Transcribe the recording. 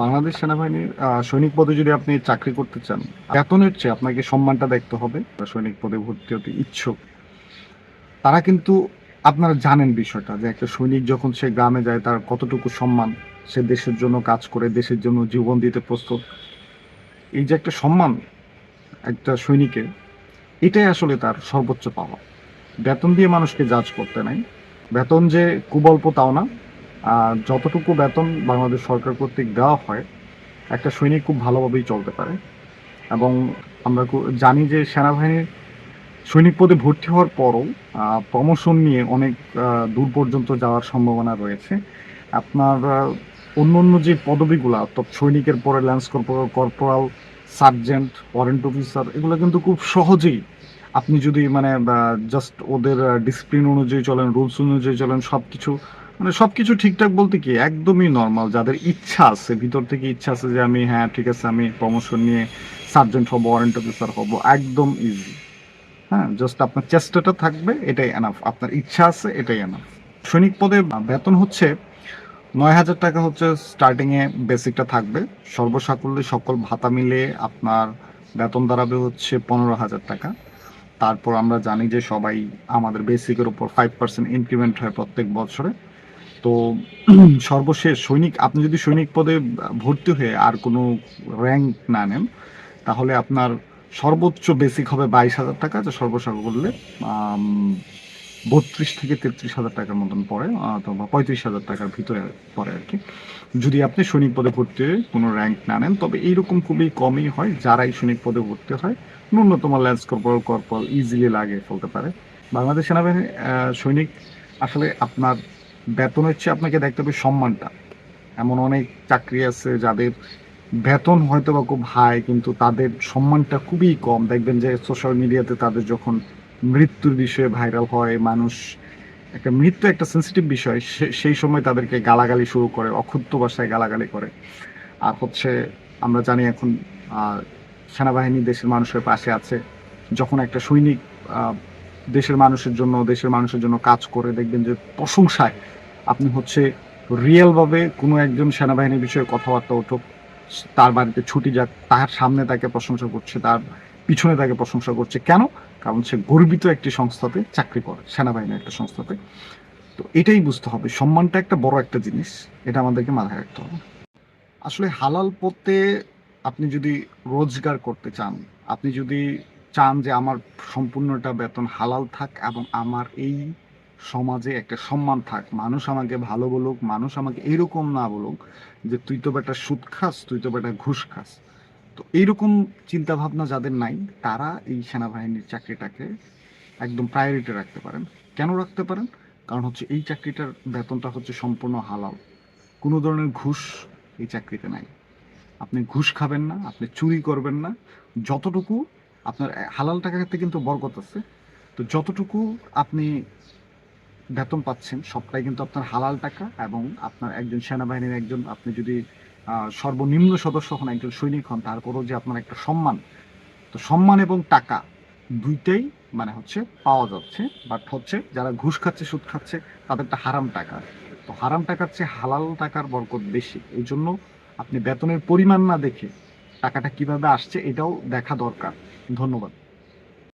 বাংলাদেশ সেনাবাহিনীর সৈনিক পদে যদি আপনি চাকরি করতে চান, বেতনের চেয়ে আপনাকে সম্মানটা দেখতে হবে। সৈনিক পদে ভর্তি হতে ইচ্ছুক, তারা কিন্তু আপনারা জানেন বিষয়টা যে একটা সৈনিক যখন সে গ্রামে যায়, তার কতটুকু সম্মান সে দেশের জন্য কাজ করে, দেশের জন্য জীবন দিতে প্রস্তুত। এই যে একটা সম্মান একটা সৈনিকের, এটাই আসলে তার সর্বোচ্চ পাওয়া। বেতন দিয়ে মানুষকে জাজ করতে নাই। বেতন যে কুবল্প তাও না যতটুকু বেতন বাংলাদেশ সরকার কর্তৃক দেওয়া হয়, একটা সৈনিক খুব ভালোভাবেই চলতে পারে। এবং আমরা জানি যে সেনাবাহিনীর সৈনিক পদে ভর্তি হওয়ার পরও প্রমোশন নিয়ে অনেক দূর পর্যন্ত যাওয়ার সম্ভাবনা রয়েছে। আপনার অন্য অন্য যে পদবিগুলো, অর্থাৎ সৈনিকের পরে lance corporal corporal, sergeant, warrant officer, এগুলো কিন্তু খুব সহজেই আপনি যদি মানে জাস্ট ওদের ডিসিপ্লিন অনুযায়ী চলেন রুলস অনুযায়ী চলেন সব কিছু মানে সব কিছু ঠিকঠাক বলতে কি একদমই নর্মাল যাদের ইচ্ছা আছে, ভিতর থেকে ইচ্ছা আছে যে আমি হ্যাঁ ঠিক আছে, আমি প্রমোশন নিয়ে সার্জেন্ট হব ওয়ারেন্ট অফিসার হব, একদম ইজি হ্যাঁ জাস্ট আপনার চেষ্টাটা থাকবে, এটাই এনাফ আপনার ইচ্ছা আছে, এটাই এনাফ সৈনিক পদে বেতন হচ্ছে নয় হাজার টাকা হচ্ছে স্টার্টিংয়ে বেসিকটা থাকবে। সর্বসাকুল্যে সকল ভাতা মিলে আপনার বেতন দাঁড়াবে হচ্ছে পনেরো হাজার টাকা। তারপর আমরা জানি যে সবাই আমাদের বেসিকের উপর ফাইভ পার্সেন্ট ইনক্রিমেন্ট হয় প্রত্যেক বছরে। তো সর্বশেষ সৈনিক, আপনি যদি সৈনিক পদে ভর্তি হয়ে আর কোনো র্যাঙ্ক না নেন, তাহলে আপনার সর্বোচ্চ বেসিক হবে বাইশ হাজার টাকা, যা সর্বসাকুল্যে বত্রিশ থেকে তেত্রিশ হাজার টাকার মতন পড়ে, অথবা পঁয়ত্রিশ হাজার টাকার ভিতরে পড়ে আর কি। যদি আপনি সৈনিক পদে ভর্তি হয়ে কোনো র্যাঙ্ক না নেন, তবে এইরকম খুবই কমই হয়, যারাই সৈনিক পদে ভর্তি হয়, ন্যূনতম ল্যান্স কর্পোরাল কর্পোরাল ইজিলি লাগে ফেলতে পারে। বাংলাদেশ সেনাবাহিনী সৈনিক, আসলে আপনার বেতনের চেয়ে আপনাকে দেখতে হবে সম্মানটা। এমন অনেক চাকরি আছে যাদের বেতন হয়তো বা খুব হাই কিন্তু তাদের সম্মানটা খুবই কম। দেখবেন যে সোশ্যাল মিডিয়াতে তাদের যখন মৃত্যুর বিষয়ে ভাইরাল হয়, মানুষ একটা মৃত্যু একটা সেন্সিটিভ বিষয় সেই সময় তাদেরকে গালাগালি শুরু করে অক্ষুদ্ধ ভাষায় গালাগালি করে। আর হচ্ছে আমরা জানি এখন সেনাবাহিনী দেশের মানুষের পাশে আছে। যখন একটা সৈনিক দেশের মানুষের জন্য, দেশের মানুষের জন্য কাজ করে দেখবেন যে প্রশংসায় আপনি হচ্ছে রিয়েলভাবে কোনো একজন সেনাবাহিনীর বিষয়ে কথাবার্তা উঠুক, তার বাড়িতে ছুটি যাক, তার সামনে তাকে প্রশংসা করছে, তার পিছনে তাকে প্রশংসা করছে। কেন? কারণ সে গর্বিত একটি সংস্থাতে চাকরি করে, সেনাবাহিনীর একটা সংস্থাতে। তো এটাই বুঝতে হবে, সম্মানটা একটা বড় একটা জিনিস, এটা আমাদেরকে মাথায় রাখতে হবে। আসলে হালাল পথে আপনি যদি রোজগার করতে চান, আপনি যদি চান যে আমার সম্পূর্ণটা বেতন হালাল থাক এবং আমার এই সমাজে একটা সম্মান থাক। মানুষ আমাকে ভালো বলুক, মানুষ আমাকে এইরকম না বলুক যে তুই তো বেটা সুদ খাস, তুই তো বেটা ঘুষ খাস। তো এইরকম চিন্তা ভাবনা যাদের নাই, তারা এই সেনাবাহিনীর চাকরিটাকে একদম প্রায়োরিটি রাখতে পারেন। কেন রাখতে পারেন? কারণ হচ্ছে এই চাকরিটার বেতনটা হচ্ছে সম্পূর্ণ হালাল। কোনো ধরনের ঘুষ এই চাকরিতে নাই। আপনি ঘুষ খাবেন না, আপনি চুরি করবেন না। যতটুকু আপনার হালাল টাকাতে কিন্তু বরকত আছে। তো যতটুকু আপনি বেতন পাচ্ছেন, সবটাই কিন্তু আপনার হালাল টাকা এবং আপনার একজন সেনাবাহিনীর একজন, আপনি যদি সর্বনিম্ন সদস্য হন, একজন সৈনিক হন, তারপরও যে আপনার একটা সম্মান, তো সম্মান এবং টাকা দুইটাই মানে হচ্ছে পাওয়া যাচ্ছে বাট হচ্ছে যারা ঘুষ খাচ্ছে, সুদ খাচ্ছে, তাদেরটা হারাম টাকা। তো হারাম টাকার চেয়ে হালাল টাকার বরকত বেশি। এই জন্য আপনি বেতনের পরিমাণ না দেখে টাকাটা কীভাবে আসছে এটাও দেখা দরকার। ধন্যবাদ।